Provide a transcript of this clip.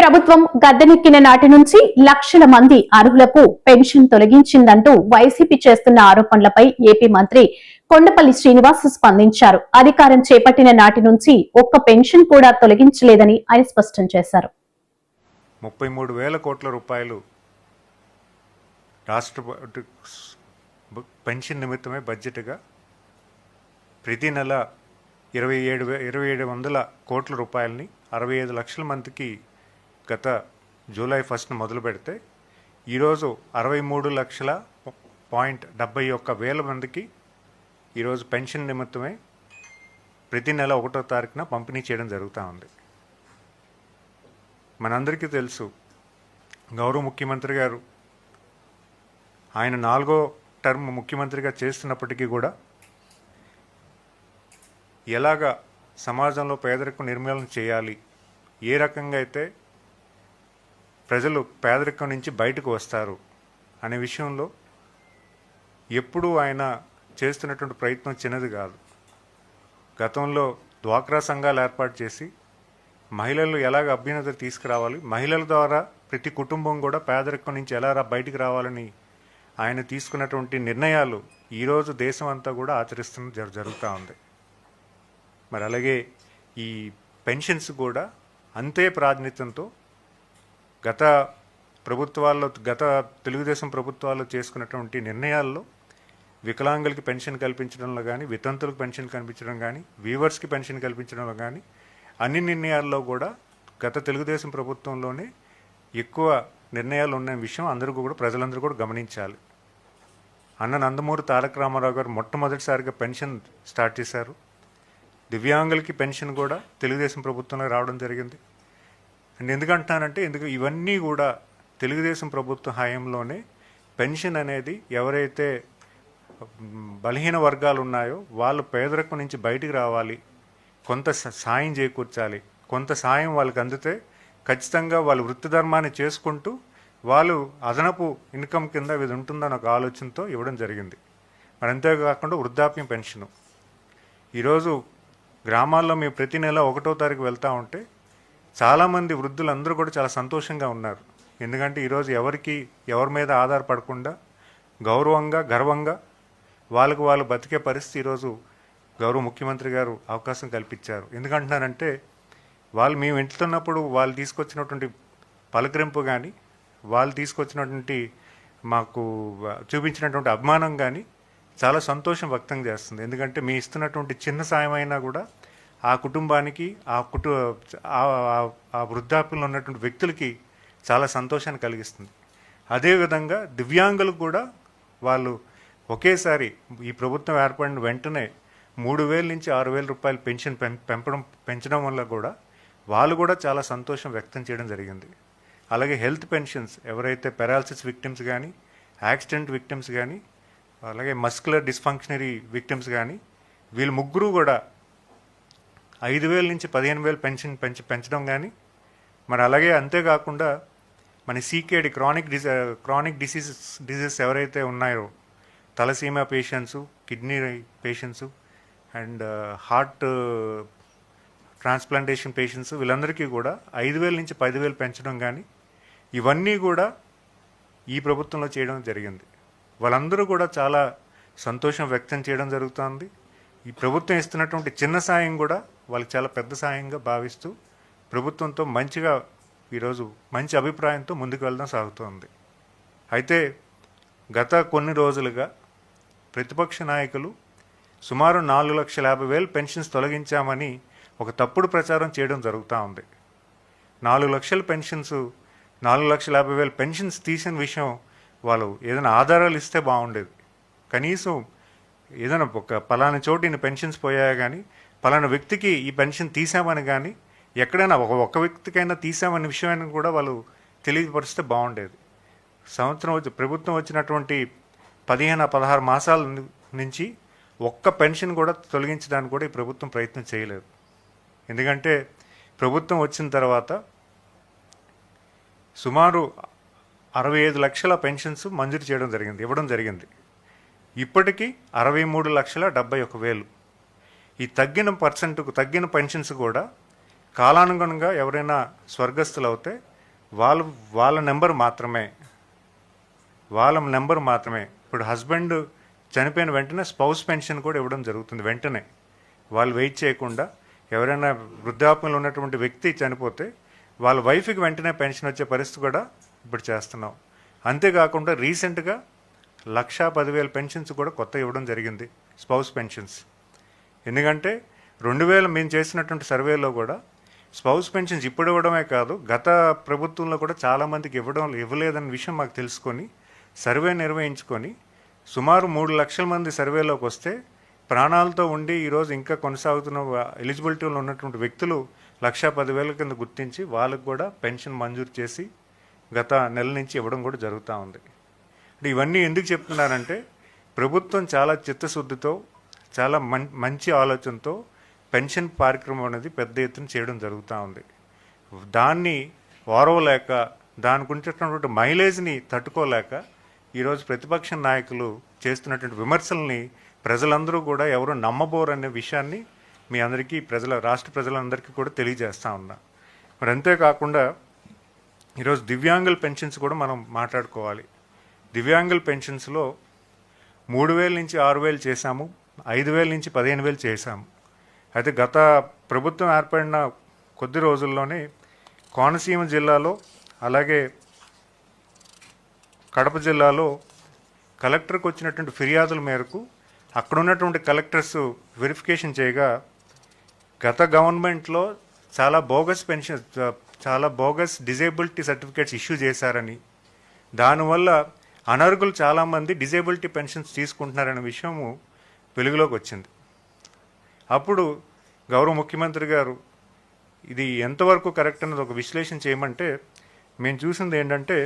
ప్రభుత్వం గద్దెనెక్కిన నాటి నుంచి లక్షల మంది అర్హులకు పెన్షన్ తొలగించిందంటూ వైసీపీ చేస్తున్న ఆరోపణలపై ఏపీ మంత్రి కొండపల్లి శ్రీనివాస్ స్పందించారు. అధికారం చేపట్టిన నాటి నుంచి ఒక్క పెన్షన్ కూడా తొలగించలేదని ఆయన స్పష్టం చేశారు. ముప్పై మూడు వేల కోట్ల రూపాయలు రాష్ట్ర పెన్షన్ నిమిత్తమే బడ్జెట్గా ప్రతి నెల ఇరవై ఏడు ఇరవై ఏడు వందల కోట్ల రూపాయలని అరవై ఐదు లక్షల మందికి గత జూలై ఫస్ట్ మొదలు పెడితే ఈరోజు అరవై మూడు లక్షల పాయింట్ డెబ్బై ఒక్క వేల మందికి ఈరోజు పెన్షన్ నిమిత్తమే ప్రతి నెల ఒకటో తారీఖున పంపిణీ చేయడం జరుగుతూ ఉంది. మనందరికీ తెలుసు గౌరవ ముఖ్యమంత్రి గారు ఆయన నాలుగో టర్మ్ ముఖ్యమంత్రిగా చేస్తున్నప్పటికీ కూడా ఎలాగ సమాజంలో పేదరికం నిర్మూలన చేయాలి ఏ రకంగా అయితే ప్రజలు పేదరికం నుంచి బయటకు వస్తారు అనే విషయంలో ఎప్పుడూ ఆయన చేస్తున్నటువంటి ప్రయత్నం చిన్నది కాదు. గతంలో డ్వాక్రా సంఘాలు ఏర్పాటు చేసి మహిళలు ఎలాగ అభ్యున్నత తీసుకురావాలి మహిళల ద్వారా ప్రతి కుటుంబం కూడా పేదరికం నుంచి ఎలా రా- బయటికి రావాలని ఆయన తీసుకున్నటువంటి నిర్ణయాలు ఈరోజు దేశం అంతా కూడా ఆచరిస్తున్న జరు జరుగుతూ ఉంది. మరి అలాగే ఈ పెన్షన్స్ కూడా అంతే ప్రాతినిధ్యంతో గత ప్రభుత్వాల్లో గత తెలుగుదేశం ప్రభుత్వాల్లో చేసుకున్నటువంటి నిర్ణయాల్లో వికలాంగులకి పెన్షన్ కల్పించడంలో కానీ వితంతులకు పెన్షన్ కల్పించడం కానీ వీవర్స్కి పెన్షన్ కల్పించడంలో కానీ అన్ని నిర్ణయాల్లో కూడా గత తెలుగుదేశం ప్రభుత్వంలోనే ఎక్కువ నిర్ణయాలు ఉన్న విషయం అందరూ కూడా ప్రజలందరూ కూడా గమనించాలి. అన్న నందమూరి తారక రామారావు గారు మొట్టమొదటిసారిగా పెన్షన్ స్టార్ట్ చేశారు. దివ్యాంగులకి పెన్షన్ కూడా తెలుగుదేశం ప్రభుత్వంలో రావడం జరిగింది. అండ్ ఎందుకంటున్నానంటే ఎందుకు ఇవన్నీ కూడా తెలుగుదేశం ప్రభుత్వ హయాంలోనే పెన్షన్ అనేది ఎవరైతే బలహీన వర్గాలు ఉన్నాయో వాళ్ళు పేదరికం నుంచి బయటికి రావాలి కొంత స- సాయం చేకూర్చాలి కొంత సాయం వాళ్ళకి అందితే ఖచ్చితంగా వాళ్ళు వృత్తి ధర్మాన్ని చేసుకుంటూ వాళ్ళు అదనపు ఇన్కమ్ కింద ఇది ఉంటుందన్న ఒక ఆలోచనతో ఇవ్వడం జరిగింది. మరి అంతేకాకుండా వృద్ధాప్యం పెన్షను. ఈరోజు గ్రామాల్లో మేము ప్రతి నెల ఒకటో తారీఖు వెళ్తూ ఉంటే చాలామంది వృద్ధులు అందరూ కూడా చాలా సంతోషంగా ఉన్నారు. ఎందుకంటే ఈరోజు ఎవరికి ఎవరి మీద ఆధారపడకుండా గౌరవంగా గర్వంగా వాళ్ళకు వాళ్ళు బతికే పరిస్థితి ఈరోజు గౌరవ ముఖ్యమంత్రి గారు అవకాశం కల్పించారు. ఎందుకంటున్నారంటే వాళ్ళు మేము వెళ్తున్నప్పుడు వాళ్ళు తీసుకొచ్చినటువంటి పలకరింపు కానీ వాళ్ళు తీసుకొచ్చినటువంటి మాకు చూపించినటువంటి అభిమానం కానీ చాలా సంతోషం వ్యక్తం చేస్తుంది. ఎందుకంటే మీ ఇస్తున్నటువంటి చిన్న సాయం అయినా కూడా ఆ కుటుంబానికి ఆ కుటు ఆ- వృద్ధాప్యంలో ఉన్నటువంటి వ్యక్తులకి చాలా సంతోషాన్ని కలిగిస్తుంది. అదేవిధంగా దివ్యాంగులకు కూడా వాళ్ళు ఒకేసారి ఈ ప్రభుత్వం ఏర్పడిన వెంటనే మూడు వేల నుంచి ఆరు వేల రూపాయలు పెన్షన్ పెం పెంపడం పెంచడం వల్ల కూడా వాళ్ళు కూడా చాలా సంతోషం వ్యక్తం చేయడం జరిగింది. అలాగే హెల్త్ పెన్షన్స్ ఎవరైతే పెరాలసిస్ విక్టిమ్స్ కానీ యాక్సిడెంట్ విక్టిమ్స్ కానీ అలాగే మస్కులర్ డిస్ఫంక్షనరీ విక్టిమ్స్ కానీ వీళ్ళు ముగ్గురు కూడా ఐదు వేల నుంచి పదిహేను వేలు పెన్షన్ పెంచి పెంచడం కానీ మరి అలాగే అంతేకాకుండా మన సీకేడి క్రానిక్ డిజ క్రానిక్ డిసీజెస్ డిసీజెస్ ఎవరైతే ఉన్నాయో తలసీమా patients kidney patients and heart transplantation patients వీళ్ళందరికీ కూడా ఐదు వేల నుంచి పదివేలు పెంచడం కానీ ఇవన్నీ కూడా ఈ ప్రభుత్వంలో చేయడం జరిగింది. వాళ్ళందరూ కూడా చాలా సంతోషం వ్యక్తం చేయడం జరుగుతుంది. ఈ ప్రభుత్వం ఇస్తున్నటువంటి చిన్న సాయం కూడా వాళ్ళకి చాలా పెద్ద సాయంగా భావిస్తూ ప్రభుత్వంతో మంచిగా ఈరోజు మంచి అభిప్రాయంతో ముందుకు వెళ్ళడం సాగుతోంది. అయితే గత కొన్ని రోజులుగా ప్రతిపక్ష నాయకులు సుమారు నాలుగు లక్షల యాభై వేలు పెన్షన్స్ తొలగించామని ఒక తప్పుడు ప్రచారం చేయడం జరుగుతూ ఉంది. నాలుగు లక్షల పెన్షన్స్ నాలుగు లక్షల యాభై వేల పెన్షన్స్ తీసిన విషయం వాళ్ళు ఏదైనా ఆధారాలు ఇస్తే బాగుండేది. కనీసం ఏదైనా ఒక పలానా చోటు ఇన్ని పెన్షన్స్ పోయాయా కానీ పలానా వ్యక్తికి ఈ పెన్షన్ తీసామని కానీ ఎక్కడైనా ఒక ఒక్క వ్యక్తికైనా తీసామనే విషయాన్ని కూడా వాళ్ళు తెలియపరిస్తే బాగుండేది. సంవత్సరం వచ్చి ప్రభుత్వం వచ్చినటువంటి పదిహేను పదహారు మాసాల నుంచి ఒక్క పెన్షన్ కూడా తొలగించడానికి కూడా ఈ ప్రభుత్వం ప్రయత్నం చేయలేదు. ఎందుకంటే ప్రభుత్వం వచ్చిన తర్వాత సుమారు అరవై ఐదు లక్షల పెన్షన్స్ మంజూరు చేయడం జరిగింది ఇవ్వడం జరిగింది. ఇప్పటికీ అరవై మూడు లక్షల డెబ్బై ఒక వేలు. ఈ తగ్గిన పర్సెంట్కు తగ్గిన పెన్షన్స్ కూడా కాలానుగుణంగా ఎవరైనా స్వర్గస్థులు అవుతే వాళ్ళ వాళ్ళ నెంబర్ మాత్రమే. వాళ్ళ నెంబర్ మాత్రమే. ఇప్పుడు హస్బెండ్ చనిపోయిన వెంటనే స్పౌస్ పెన్షన్ కూడా ఇవ్వడం జరుగుతుంది వెంటనే. వాళ్ళు వెయిట్ చేయకుండా ఎవరైనా వృద్ధాప్యంలో ఉన్నటువంటి వ్యక్తి చనిపోతే వాళ్ళ వైఫ్కి వెంటనే పెన్షన్ వచ్చే పరిస్థితి కూడా ఇప్పుడు చేస్తున్నాం. అంతేకాకుండా రీసెంట్గా లక్షా పదివేల పెన్షన్స్ కూడా కొత్త ఇవ్వడం జరిగింది స్పౌస్ పెన్షన్స్. ఎందుకంటే రెండు వేల మేము చేసినటువంటి సర్వేలో కూడా స్పౌస్ పెన్షన్స్ ఇప్పుడు ఇవ్వడమే కాదు గత ప్రభుత్వంలో కూడా చాలామందికి ఇవ్వడం ఇవ్వలేదన్న విషయం మాకు తెలుసుకొని సర్వే నిర్వహించుకొని సుమారు మూడు లక్షల మంది సర్వేలోకి వస్తే ప్రాణాలతో ఉండి ఈరోజు ఇంకా కొనసాగుతున్న ఎలిజిబిలిటీలో ఉన్నటువంటి వ్యక్తులు లక్షా పదివేల కింద గుర్తించి వాళ్ళకు కూడా పెన్షన్ మంజూరు చేసి గత నెల నుంచి ఇవ్వడం కూడా జరుగుతూ ఉంది. అంటే ఇవన్నీ ఎందుకు చెప్తున్నానంటే ప్రభుత్వం చాలా చిత్తశుద్ధితో చాలా మం మంచి ఆలోచనతో పెన్షన్ కార్యక్రమం అనేది పెద్ద ఎత్తున చేయడం జరుగుతూ ఉంది. దాన్ని ఓరవలేక దానికి ఉంచేటటువంటి మైలేజ్ని తట్టుకోలేక ఈరోజు ప్రతిపక్ష నాయకులు చేస్తున్నటువంటి విమర్శల్ని ప్రజలందరూ కూడా ఎవరు నమ్మబోరు అనే విషయాన్ని మీ అందరికీ ప్రజల రాష్ట్ర ప్రజలందరికీ కూడా తెలియజేస్తూ ఉన్నా. మరి అంతేకాకుండా ఈరోజు దివ్యాంగుల పెన్షన్స్ కూడా మనం మాట్లాడుకోవాలి. దివ్యాంగుల పెన్షన్స్లో మూడు వేల నుంచి ఆరు వేలు చేశాము. ఐదు వేల నుంచి పదిహేను వేలు చేశాం. అయితే గత ప్రభుత్వం ఏర్పడిన కొద్ది రోజుల్లోనే కోనసీమ జిల్లాలో అలాగే కడప జిల్లాలో కలెక్టర్కి వచ్చినటువంటి ఫిర్యాదుల మేరకు అక్కడ ఉన్నటువంటి కలెక్టర్స్ వెరిఫికేషన్ చేయగా గత గవర్నమెంట్లో చాలా బోగస్ పెన్షన్ చాలా బోగస్ డిజేబిలిటీ సర్టిఫికేట్స్ ఇష్యూ చేశారని దానివల్ల అనర్హులు చాలామంది డిజేబిలిటీ పెన్షన్స్ తీసుకుంటున్నారనే విషయము వెలుగులోకి వచ్చింది. అప్పుడు గౌరవ ముఖ్యమంత్రి గారు ఇది ఎంతవరకు కరెక్ట్ అన్నది ఒక విశ్లేషణ చేయమంటే మేము చూసింది ఏంటంటే